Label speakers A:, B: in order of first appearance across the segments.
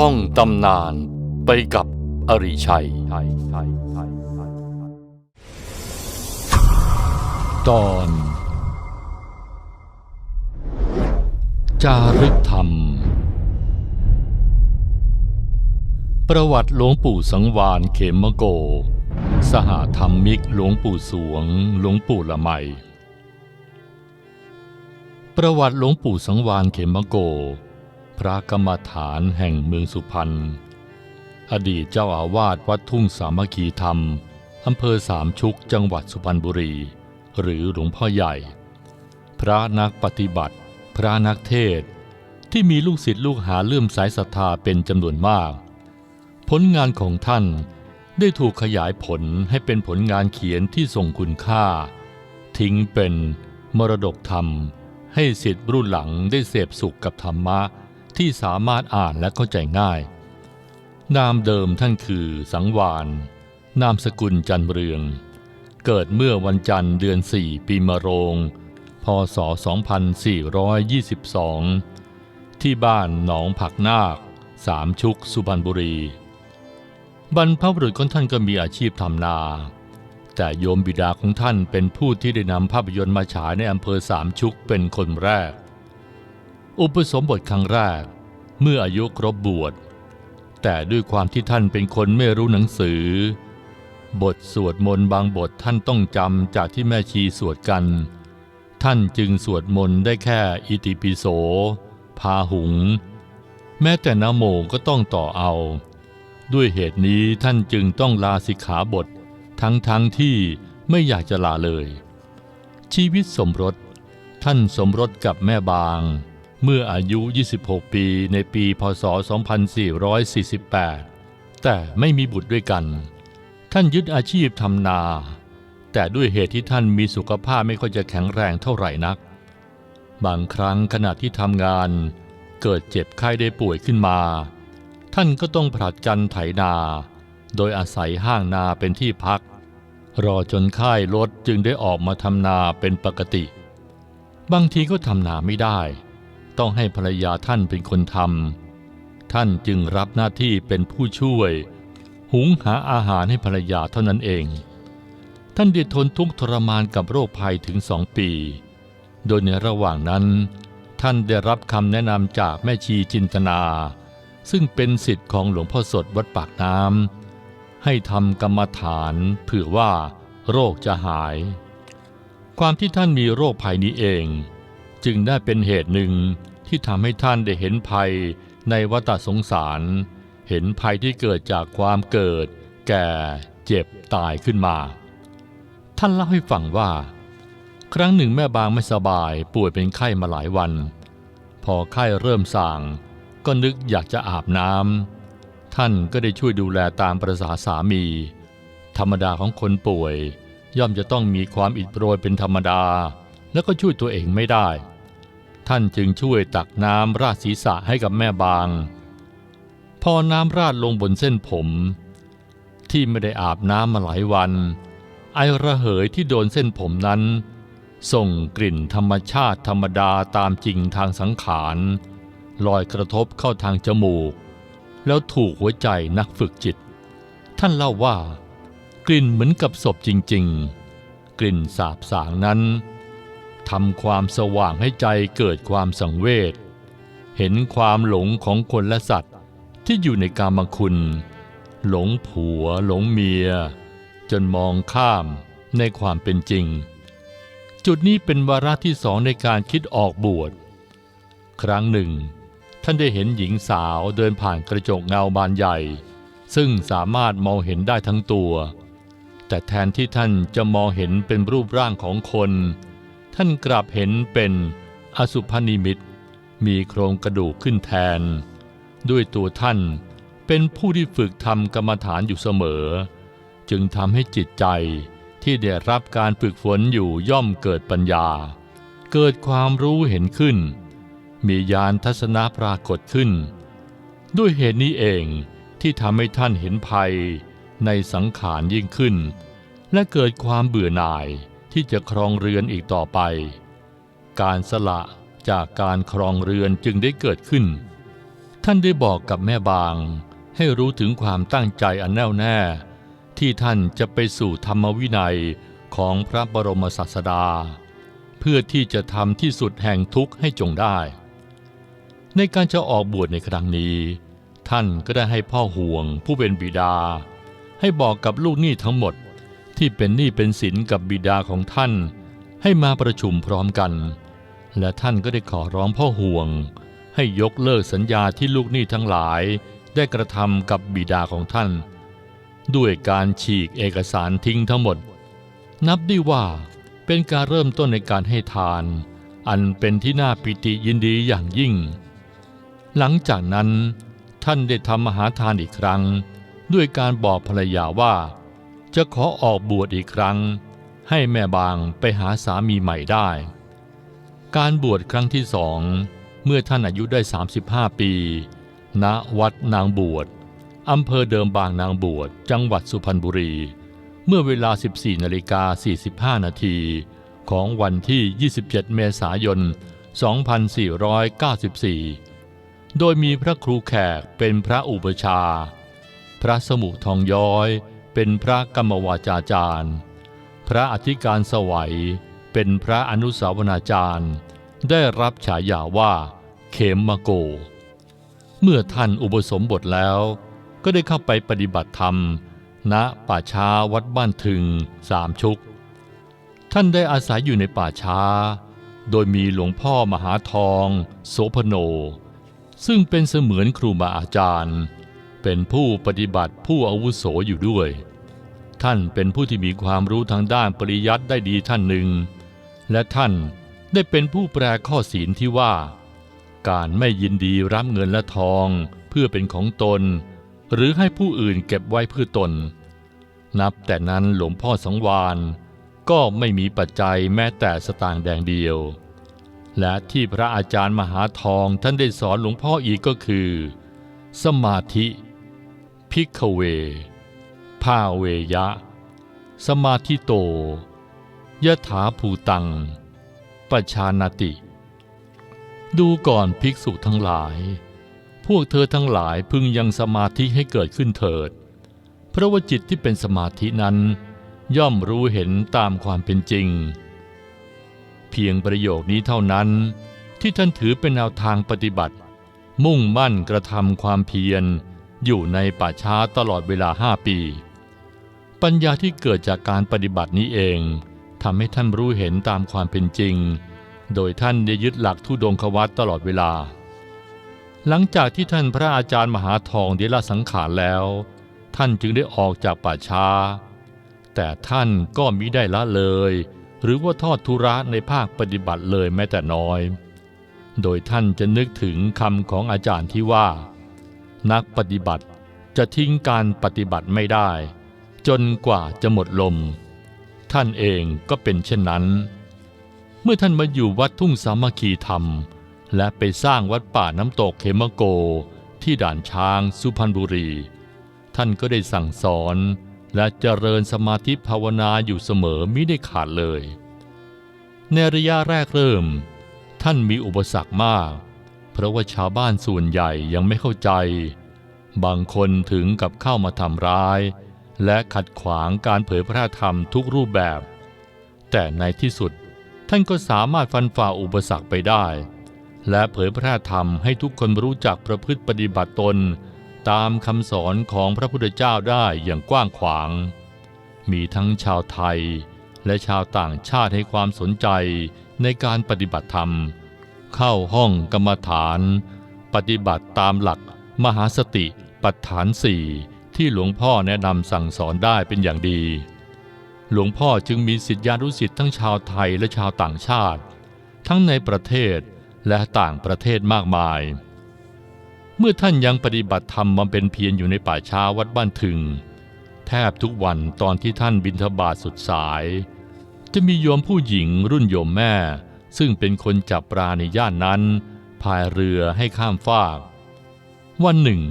A: ท่องตำนานไปกับอริชัย ตอน จารึกธรรม ประวัติหลวงปู่สังวานเขมโก สหธรรมมิกหลวงปู่สวง หลวงปู่ละไมประวัติหลวงปู่สังวานเขมโก พระกรรมฐานแห่งเมืองสุพรรณ อดีตเจ้าอาวาสวัดทุ่งสามัคคีธรรม อำเภอสามชุกจังหวัดสุพรรณบุรี หรือหลวงพ่อใหญ่ พระนักปฏิบัติ พระนักเทศ ที่มีลูกศิษย์ลูกหาเลื่อมสายศรัทธาเป็นจำนวนมาก ผลงานของท่านได้ถูกขยายผลให้เป็นผลงานเขียนที่ทรงคุณค่า ทิ้งเป็นมรดกธรรม ให้สิทธิ์รุ่นหลังได้เสพสุขกับธรรมะ ที่สามารถอ่านและเข้าใจง่าย นามเดิมท่านคือสังวานนามสกุลจันเรือง เกิดเมื่อวันจันทร์เดือน 4 ปีมะโรง พศ 2422 ที่บ้านหนองผักนาค สามชุกสุพรรณบุรี บรรพบุรุษของท่านก็มีอาชีพทำนา แต่โยมบิดาของท่านเป็นผู้ที่ได้นำภาพยนตร์มาฉายในอำเภอสามชุกเป็นคนแรก อุปสมบทครั้งแรกเมื่ออายุครบบวช แต่ด้วยความที่ท่านเป็นคนไม่รู้หนังสือ บทสวดมนต์บางบทท่านต้องจำจากที่แม่ชีสวดกัน ท่านจึงสวดมนต์ได้แค่อิติปิโส พาหุง แม้แต่นโมก็ต้องต่อเอา ด้วยเหตุนี้ท่านจึงต้องลาสิกขาบท ทั้งทั้งที่ไม่อยากจะลาเลย ชีวิตสมรสท่านสมรสกับแม่บาง เมื่ออายุ 26 ปีในปีพศ 2448 แต่ไม่มีบุตรด้วยกัน ท่านยึดอาชีพทำนา แต่ด้วยเหตุที่ท่านมีสุขภาพไม่ค่อยจะแข็งแรงเท่าไหร่นัก บางครั้งขณะที่ทำงาน เกิดเจ็บไข้ได้ป่วยขึ้นมา ท่านก็ต้องผลัดกันไถนา โดยอาศัยห้างนาเป็นที่พัก รอจนค่ายลดจึงได้ออกมาทำนาเป็นปกติ บางทีก็ทำนาไม่ได้ ต้องให้ภรรยาท่านเป็นคนทำท่านจึงรับหน้าที่เป็นผู้ช่วย หุงหาอาหารให้ภรรยาเท่านั้นเอง ท่านได้ทนทุกข์ทรมานกับโรคภัยถึงสองปี โดยในระหว่างนั้น ท่านได้รับคำแนะนำจากแม่ชีจินตนา ซึ่งเป็นสิทธิ์ของหลวงพ่อสดวัดปากน้ำให้ทำกรรมฐานเผื่อว่าโรคจะหาย ความที่ท่านมีโรคภัยนี้เอง จึงได้เป็นเหตุหนึ่งที่ทำให้ท่านได้เห็นภัยในวัฏสงสาร เห็นภัยที่เกิดจากความเกิด แก่เจ็บตายขึ้นมา ท่านเล่าให้ฟังว่า ครั้งหนึ่งแม่บางไม่สบายป่วยเป็นไข้มาหลายวัน พอไข้เริ่มส่างก็นึกอยากจะอาบน้ำท่านก็ได้ช่วยดูแลตามประษาสามี ธรรมดาของคนป่วย ย่อมจะต้องมีความอิดโรยเป็นธรรมดา แล้วก็ช่วยตัวเองไม่ได้ ท่านจึงช่วยตักน้ำราดศีรษะให้กับแม่บาง พอน้ำราดลงบนเส้นผม ที่ไม่ได้อาบน้ำมาหลายวัน ไอระเหยที่โดนเส้นผมนั้น ส่งกลิ่นธรรมชาติธรรมดาตามจริงทางสังขารลอยกระทบเข้าทางจมูก แล้วถูกหัวใจนักฝึกจิต ท่านเล่าว่ากลิ่นเหมือนกับศพจริง ๆ กลิ่นสาบสางนั้น ทำความสว่างให้ใจเกิดความสังเวชเห็นความหลงของคนและสัตว์ที่อยู่ในกามคุณ หลงผัว หลงเมีย จนมองข้ามในความเป็นจริง จุดนี้เป็นวาระที่สองในการคิดออกบวช ครั้งหนึ่ง ท่านได้เห็นหญิงสาวเดินผ่านกระจกเงาบานใหญ่ ซึ่งสามารถมองเห็นได้ทั้งตัว แต่แทนที่ท่านจะมองเห็นเป็นรูปร่างของคน ท่านกลับเห็นเป็นอสุพนิมิต มีโครงกระดูกขึ้นแทน ด้วยตัวท่านเป็นผู้ที่ฝึกทำกรรมฐานอยู่เสมอ จึงทำให้จิตใจที่ได้รับการฝึกฝนอยู่ย่อมเกิดปัญญา เกิดความรู้เห็นขึ้น มีญาณทัศนะปรากฏขึ้น ด้วยเหตุนี้เองที่ทำให้ท่านเห็นภัยในสังขารยิ่งขึ้น และเกิดความเบื่อหน่าย ที่จะครองเรือนอีกต่อไป การสละจากการครองเรือนจึงได้เกิดขึ้น ท่านได้บอกกับแม่บาง ให้รู้ถึงความตั้งใจอันแน่วแน่ ที่ท่านจะไปสู่ธรรมวินัยของพระบรมศาสดา เพื่อที่จะทำที่สุดแห่งทุกข์ให้จงได้ ในการจะออกบวชในครั้งนี้ ท่านก็ได้ให้พ่อห่วงผู้เป็นบิดา ให้บอกกับลูกหนี้ทั้งหมด ที่เป็นหนี้เป็นสินกับบิดาของท่าน ให้มาประชุมพร้อมกัน และท่านก็ได้ขอร้องพ่อห่วง ให้ยกเลิกสัญญาที่ลูกหนี้ทั้งหลาย ได้กระทำกับบิดาของท่าน ด้วยการฉีกเอกสารทิ้งทั้งหมด นับได้ว่าเป็นการเริ่มต้นในการให้ทาน อันเป็นที่น่าปิติยินดีอย่างยิ่ง หลังจากนั้นท่านได้ทำมหาทานอีกครั้ง ด้วยการบอกภรรยาว่า จะขอออกบวชอีกครั้ง ให้แม่บางไปหาสามีใหม่ได้ การบวชครั้งที่สองเมื่อท่านอายุได้ 35 ปี ณ วัดนางบวช อำเภอเดิมบางนางบวช จังหวัดสุพรรณบุรี เมื่อเวลา 14นาฬิกา45 นาที ของวันที่ 27 เมษายน 2494 โดยมีพระครูแขกเป็นพระอุปชา พระสมุทองย้อย เป็นพระกรรมวาจาจารย์ พระอธิการสวัยเป็นพระอนุสาวนาจารย์ ได้รับฉายาว่า เขมมโก เมื่อท่านอุปสมบทแล้ว ก็ได้เข้าไปปฏิบัติธรรม ณป่าช้าวัดบ้านถึงสามชุก ท่านได้อาศัยอยู่ในป่าช้า โดยมีหลวงพ่อมหาทอง โสพโน ซึ่งเป็นเสมือนครูบาอาจารย์ เป็นผู้ปฏิบัติผู้อาวุโสอยู่ด้วย ท่านเป็นผู้ที่มีความรู้ทางด้านปริยัติได้ดีท่านหนึ่ง และท่านได้เป็นผู้แปลข้อศีลที่ว่า การไม่ยินดีรับเงินและทองเพื่อเป็นของตน หรือให้ผู้อื่นเก็บไว้เพื่อตน นับแต่นั้นหลวงพ่อสังวานก็ไม่มีปัจจัยแม้แต่สตางค์แดงเดียว และที่พระอาจารย์มหาทองท่านได้สอนหลวงพ่ออีกก็คือ สมาธิ พิกเวภาเวยะ สมาธิโตยถาภูตัง ปชานติ ดูก่อนภิกษุทั้งหลาย พวกเธอทั้งหลายพึงยังสมาธิให้เกิดขึ้นเถิด เพราะว่าจิตที่เป็นสมาธินั้น ย่อมรู้เห็นตามความเป็นจริง เพียงประโยคนี้เท่านั้น ที่ท่านถือเป็นแนวทางปฏิบัติ มุ่งมั่นกระทำความเพียร อยู่ในป่าช้าตลอดเวลาห้าปี ปัญญาที่เกิดจากการปฏิบัตินี้เองทำให้ท่านรู้เห็นตามความเป็นจริง โดยท่านได้ยึดหลักทุดงควัตตลอดเวลา หลังจากที่ท่านพระอาจารย์มหาทองได้ลสังขารแล้ว ท่านจึงได้ออกจากป่าช้า แต่ท่านก็มิได้ละเลย หรือว่าทอดทุระในภาคปฏิบัติเลยแม้แต่น้อย โดยท่านจะนึกถึงคำของอาจารย์ที่ว่า นักปฏิบัติจะทิ้งการปฏิบัติไม่ได้ จนกว่าจะหมดลม ท่านเองก็เป็นเช่นนั้น เมื่อท่านมาอยู่วัดทุ่งสามัคคีธรรม และไปสร้างวัดป่าน้ำตกเขมโกที่ด่านช้างสุพรรณบุรี ท่านก็ได้สั่งสอนและเจริญสมาธิภาวนาอยู่เสมอมิได้ขาดเลย ในระยะแรกเริ่ม ท่านมีอุปสรรคมาก เพราะว่าชาวบ้านส่วนใหญ่ยังไม่เข้าใจ บางคนถึงกับเข้ามาทำร้าย และขัดขวางการเผยพร่ธรรมทุกรูปแบบ แต่ในที่สุดท่านก็สามารถฟันฝ่าอุปสรรคไปได้ และเผยพร่ธรรมให้ทุกคนรู้จักประพฤติปฏิบัติตน ตามคำสอนของพระพุทธเจ้าได้อย่างกว้างขวาง มีทั้งชาวไทยและชาวต่างชาติให้ความสนใจในการปฏิบัติธรรม เข้าห้องกรรมฐาน ปฏิบัติตามหลักมหาสติปัฏฐานสี่ที่หลวงพ่อแนะนำสั่งสอนได้เป็นอย่างดี หลวงพ่อจึงมีสิทธิานุสิทธิ์ทั้งชาวไทยและชาวต่างชาติ ทั้งในประเทศและต่างประเทศมากมาย เมื่อท่านยังปฏิบัติธรรมมาเป็นเพียรอยู่ในป่าช้าวัดบ้านถึง แทบทุกวันตอนที่ท่านบิณฑบาตสุดสาย จะมีโยมผู้หญิงรุ่นโยมแม่ ซึ่งเป็นคนจับปลาในย่านนั้นพายเรือให้ข้ามฟาก วันหนึ่ง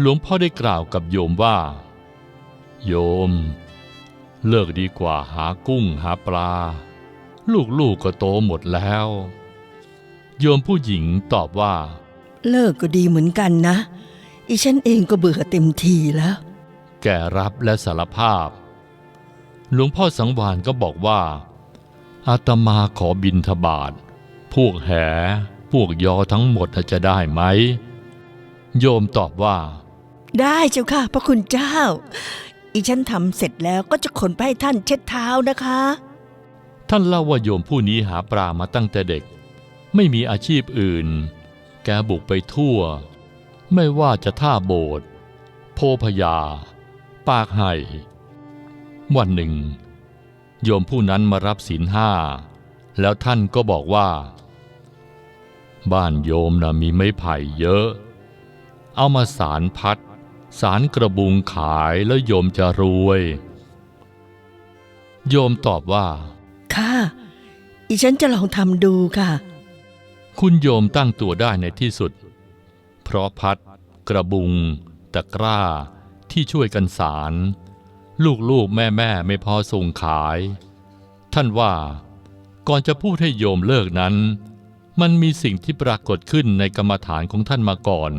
A: หลวงพ่อได้กล่าวกับโยมว่า โยม เลิกดีกว่าหากุ้งหาปลา ลูกๆกก็โตหมดแล้ว โยมผู้หญิงตอบว่า
B: เลิกก็ดีเหมือนกันนะ อีฉันเองก็เบื่อเต็มทีแล้ว
A: แกรับและสารภาพ หลวงพ่อสังวานก็บอกว่า อาตมาขอบินทบาทพวกแห พวกยอทั้งหมดจะได้ไหม โยมตอบว่า
B: ได้เจ้าค่ะ พระคุณเจ้า อีฉันทำเสร็จแล้วก็จะขนไปให้ท่านเช็ดเท้านะคะ
A: ท่านเล่าว่าโยมผู้นี้หาปลามาตั้งแต่เด็ก ไม่มีอาชีพอื่น แกบุกไปทั่ว ไม่ว่าจะท่าโบสถ์โพพยา ปากไห่ วันหนึ่ง โยมผู้นั้นมารับศีลห้า แล้วท่านก็บอกว่า บ้านโยมนะมีไม้ไผ่เยอะ เอามาสารพัดสารกระบุงขายแล้วโยมจะรวย โยมตอบว่า
B: ค่ะ อีฉันจะลองทำดูค่ะ
A: คุณโยมตั้งตัวได้ในที่สุด เพราะพัด กระบุง ตะกร้าที่ช่วยกันสาร ลูกๆแม่แม่ไม่พอส่งขาย ท่านว่าก่อนจะพูดให้โยมเลิกนั้น มันมีสิ่งที่ปรากฏขึ้นในกรรมฐานของท่านมาก่อน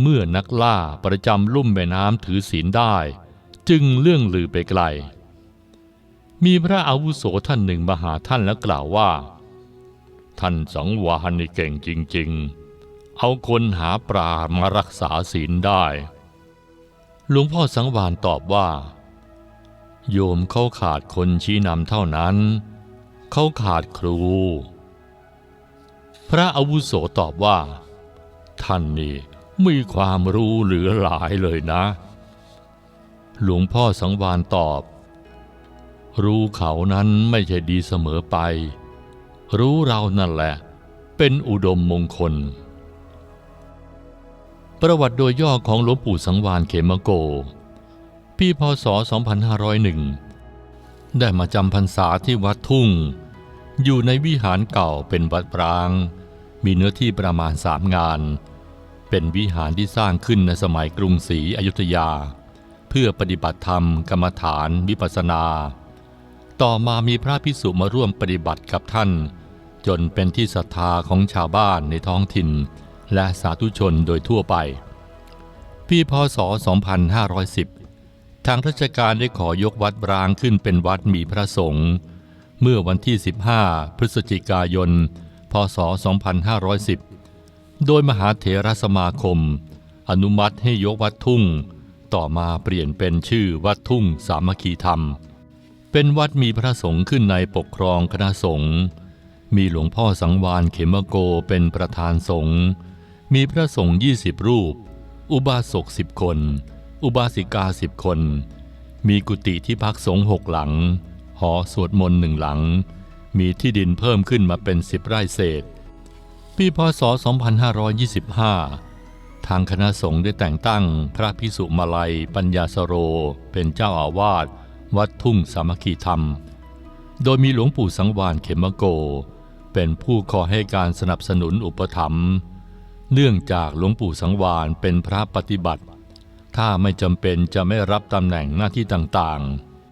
A: เมื่อนักล่าประจำลุ่มแม่น้ำถือศีลได้ จึงเรื่องลือไปไกล มีพระอาวุโสท่านหนึ่งมาหาท่านแล้วกล่าวว่า ท่านสังวานนี่เก่งจริง ๆ เอาคนหาปลามารักษาศีลได้ หลวงพ่อสังวานตอบว่า โยมเขาขาดคนชี้นำเท่านั้น เขาขาดครู พระอาวุโสตอบว่า ท่านนี่มีความรู้เหลือหลายเลยนะ หลวงพ่อสังวานตอบ รู้เขานั้นไม่ใช่ดีเสมอไป รู้เรานั่นแหละ เป็นอุดมมงคล ประวัติโดยย่อของหลวงปู่สังวานเขมโก ปีพศ 2501 ได้มาจำพรรษาที่วัดทุ่ง อยู่ในวิหารเก่าเป็นวัดปราง มีเนื้อที่ประมาณสามงาน เป็นวิหารที่สร้างขึ้นในสมัยกรุงศรีอยุธยา เพื่อปฏิบัติธรรมกรรมฐานวิปัสสนา ต่อมามีพระภิกษุมาร่วมปฏิบัติกับท่าน จนเป็นที่ศรัทธาของชาวบ้านในท้องถิ่น และสาธุชนโดยทั่วไป ปีพศ 2510 ทางราชการได้ขอยกวัดร้างขึ้นเป็นวัดมีพระสงฆ์เมื่อวันที่ 15 พฤศจิกายน พศ 2510 โดยมหาเถรสมาคม อนุมัติให้ยกวัดทุ่ง ต่อมาเปลี่ยนเป็นชื่อวัดทุ่งสามัคคีธรรม เป็นวัดมีพระสงฆ์ขึ้นในปกครองคณะสงฆ์มีหลวงพ่อสังวานเขมโกเป็นประธานสงฆ์ มีพระสงฆ์ยี่สิบรูป อุบาสกสิบคน อุบาสิกาสิบคน มีกุฏิที่พักสงฆ์หกหลัง หอสวดมนต์หนึ่งหลัง มีที่ดินเพิ่มขึ้นมาเป็นสิบไร่เศษ ปีพศ 2525 ทางคณะสงฆ์ได้แต่งตั้งพระพิสุมาลัยปัญญาสโร เป็นเจ้าอาวาสวัดทุ่งสามัคคีธรรม โดยมีหลวงปู่สังวานเขมโก เป็นผู้ขอให้การสนับสนุนอุปถัมภ์ เนื่องจากหลวงปู่สังวานเป็นพระปฏิบัติ ถ้าไม่จำเป็นจะไม่รับตำแหน่งหน้าที่ต่าง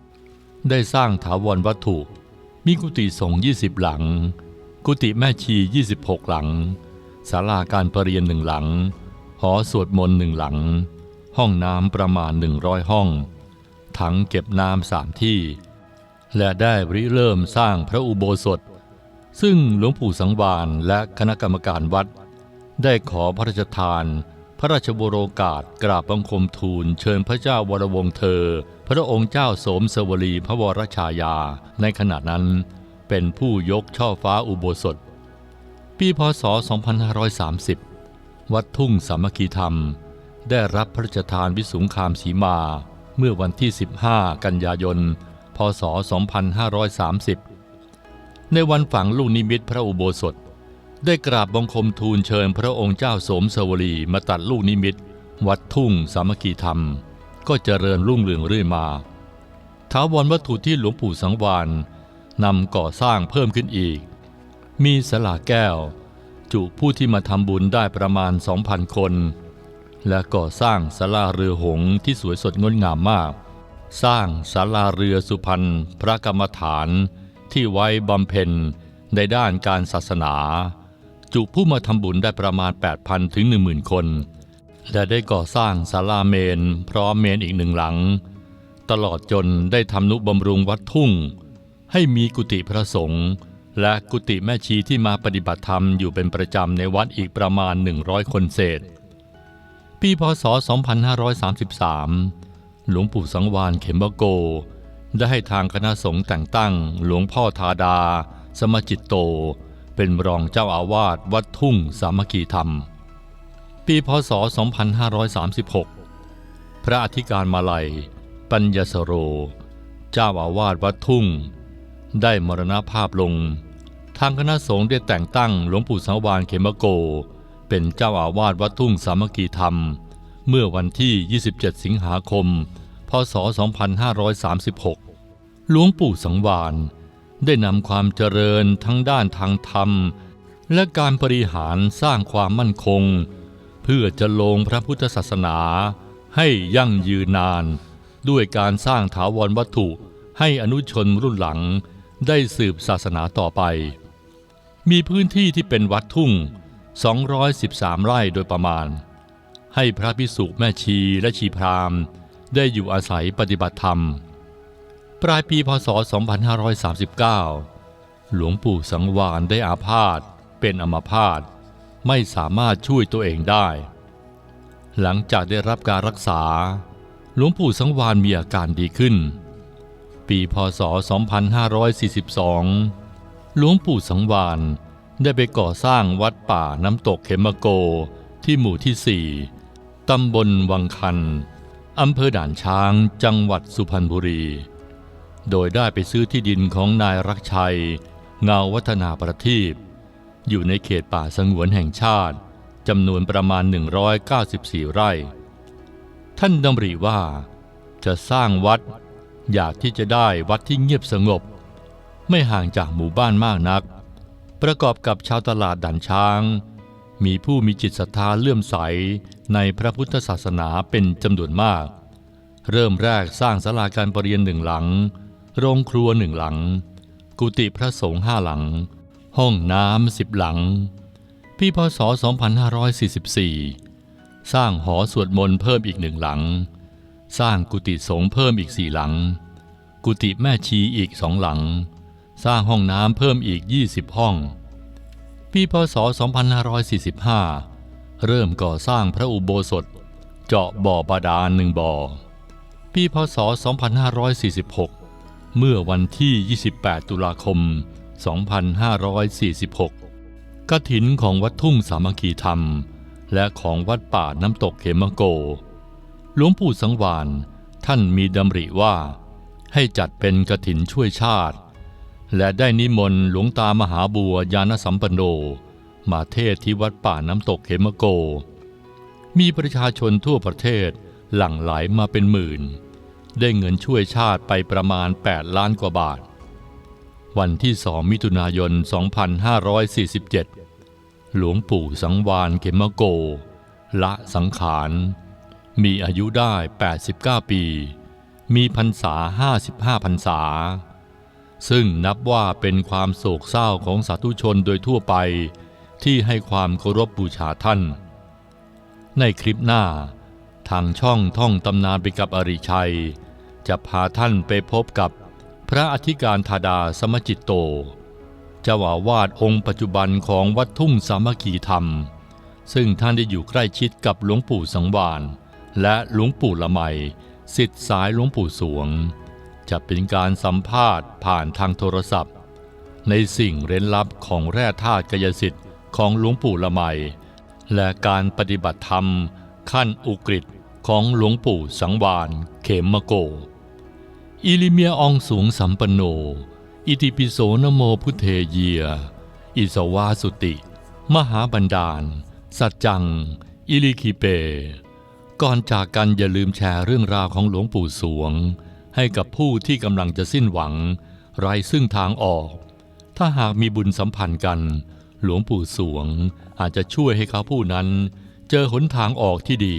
A: ๆ ได้สร้างถาวรวัตถุ มีกุฏิสงฆ์20 หลัง กุฏิแม่ชี 26 หลังศาลาการประเรียนหนึ่งหลัง หอสวดมนต์หนึ่งหลัง ห้องน้ำประมาณ 100 ห้อง ถังเก็บน้ำสามที่ และได้ริเริ่มสร้างพระอุโบสถ ซึ่งหลวงปู่สังวานและคณะกรรมการวัด ได้ขอพระราชทาน พระราชบโรกาสกราบบังคมทูลเชิญพระเจ้าวรวงเธอ พระองค์เจ้าสมสวลีพระวรชายา ในขณะนั้น เป็นผู้ยกช่อฟ้าอุโบสถ ปีพศ 2530 วัดทุ่งสามัคคีธรรม ได้รับพระราชทานวิสุงคามสีมา เมื่อวันที่ 15 กันยายน พศ 2530 ในวันฝังลูกนิมิตพระอุโบสถ ได้กราบบังคมทูลเชิญพระองค์เจ้าสมสวลีมาตัดลูกนิมิต วัดทุ่งสามัคคีธรรม ก็เจริญรุ่งเรืองเรื่อยมาท้าวรวัตถุที่หลวงปู่สังวานนำก่อสร้างเพิ่มขึ้นอีก มีสลาแก้ว จุผู้ที่มาทำบุญได้ประมาณ 2,000 คน และก่อสร้างศาลาเรือหงที่สวยสดงดงามมาก สร้างศาลาเรือสุพรรณพระกรรมฐานที่ไว้บำเพ็ญในด้านการศาสนา จุผู้มาทำบุญได้ประมาณ 8,000 ถึง 10,000 คน และได้ก่อสร้างศาลาเมน พร้อมเมนอีกหนึ่งหลัง ตลอดจนได้ทำนุบำรุงวัดทุ่ง ให้มีกุฏิพระสงฆ์และกุฏิแม่ชีที่มาปฏิบัติธรรมอยู่เป็นประจำในวัดอีกประมาณ 100 คนเศษ ปีพศ 2533 หลวงปู่สังวานเขมโก ได้ให้ทางคณะสงฆ์แต่งตั้ง หลวงพ่อธาดา สมจิตโต เป็นรองเจ้าอาวาสวัดทุ่งสามัคคีธรรม ปีพศ 2536 พระอธิการมาลัย ปัญญสโร เจ้าอาวาสวัดทุ่ง ได้มรณภาพลง ทางคณะสงฆ์ได้แต่งตั้งหลวงปู่สังวานเขมโก เป็นเจ้าอาวาสวัดทุ่งสามัคคีธรรม เมื่อวันที่ 27 สิงหาคม พศ 2536 หลวงปู่สังวาน ได้นำความเจริญทั้งด้านทางธรรม และการบริหารสร้างความมั่นคง เพื่อจะลงพระพุทธศาสนาให้ยั่งยืนนาน ด้วยการสร้างถาวรวัตถุให้อนุชนรุ่นหลังได้สืบศาสนาต่อไป มีพื้นที่ที่เป็นวัดทุ่ง 213 ไร่โดยประมาณ ให้พระพิสุแม่ชีและชีพราหมณ์ได้อยู่อาศัยปฏิบัติธรรม ปลายปีพศ 2539 หลวงปู่สังวานได้อาพาธเป็นอัมพาตไม่สามารถช่วยตัวเองได้ หลังจากได้รับการรักษา หลวงปู่สังวานมีอาการดีขึ้น ปีพศ 2542 หลวงปู่สังวานได้ไปก่อสร้างวัดป่าน้ำตกเขมโกที่หมู่ที่4ตำบลวังคัน อำเภอด่านช้างจังหวัดสุพรรณบุรี โดยได้ไปซื้อที่ดินของนายรักชัย เงาวัฒนาประทีปอยู่ในเขตป่าสงวนแห่งชาติจำนวนประมาณ 194 ไร่ ท่านดำริว่า จะสร้างวัดอยากที่จะได้วัดที่เงียบสงบ ไม่ห่างจากหมู่บ้านมากนัก ประกอบกับชาวตลาดด่านช้าง มีผู้มีจิตศรัทธาเลื่อมใสในพระพุทธศาสนาเป็นจำนวนมาก เริ่มแรกสร้างศาลาการประเรียนหนึ่งหลัง โรงครัวหนึ่งหลัง กุฏิพระสงฆ์ห้าหลัง ห้องน้ำสิบหลัง ปีพศ 2544 สร้างหอสวดมนต์เพิ่มอีกหนึ่งหลัง สร้างกุฏิสงฆ์เพิ่มอีกสี่หลัง กุฏิแม่ชีอีกสองหลัง สร้างห้องน้ำเพิ่มอีก 20 ห้อง ปีพศ 2545 เริ่มก่อสร้างพระอุโบสถ เจาะบ่อบาดาลหนึ่งบ่อปีพศ 2546 เมื่อวันที่ 28 ตุลาคม 2546กฐินของวัดทุ่งสามัคคีธรรม และของวัดป่าน้ำตกเขมโก หลวงปู่สังวานท่านมีดำริว่า ให้จัดเป็นกฐินช่วยชาติ และได้นิมนต์หลวงตามหาบัวยานสัมปันโน มาเทศที่วัดป่าน้ำตกเขมโก มีประชาชนทั่วประเทศหลั่งไหลมาเป็นหมื่น ได้เงินช่วยชาติไปประมาณ 8 ล้านกว่าบาท วันที่2มิถุนายน 2547 หลวงปู่สังวานเขมโก ละสังขาร มีอายุได้ 89 ปี มีพรรษา 55 พรรษา ซึ่งนับว่าเป็นความโศกเศร้าของสาธุชนโดยทั่วไปที่ให้ความเคารพบูชาท่าน ในคลิปหน้า ทางช่องท่องตำนานไปกับอริชัย จะพาท่านไปพบกับพระอธิการธาดาสมจิตโต เจ้าอาวาสองค์ปัจจุบันของวัดทุ่งสามัคคีธรรม ซึ่งท่านได้อยู่ใกล้ชิดกับหลวงปู่สังวานและหลวงปู่ละไมสิทธิสายหลวงปู่สวง จะเป็นการสัมภาษณ์ผ่านทางโทรศัพท์ ในสิ่งเร้นลับของแร่ธาตุกายสิทธิ์ของหลวงปู่ละไมและการปฏิบัติธรรมขั้นอุกฤษ ของหลวงปู่สังวานเขมมโก อิลิเมียอองสูงสัมปันโน อิติปิโสนโมพุทเทเยีย อิสวาสุติ มหาบันดาล สัจจัง อิลิคิเป ก่อนจากกันอย่าลืมแชร์เรื่องราวของหลวงปู่สวง ให้กับผู้ที่กำลังจะสิ้นหวัง ไร้ซึ่งทางออก ถ้าหากมีบุญสัมพันธ์กัน หลวงปู่สวงอาจจะช่วยให้เขาผู้นั้น เจอหนทางออกที่ดี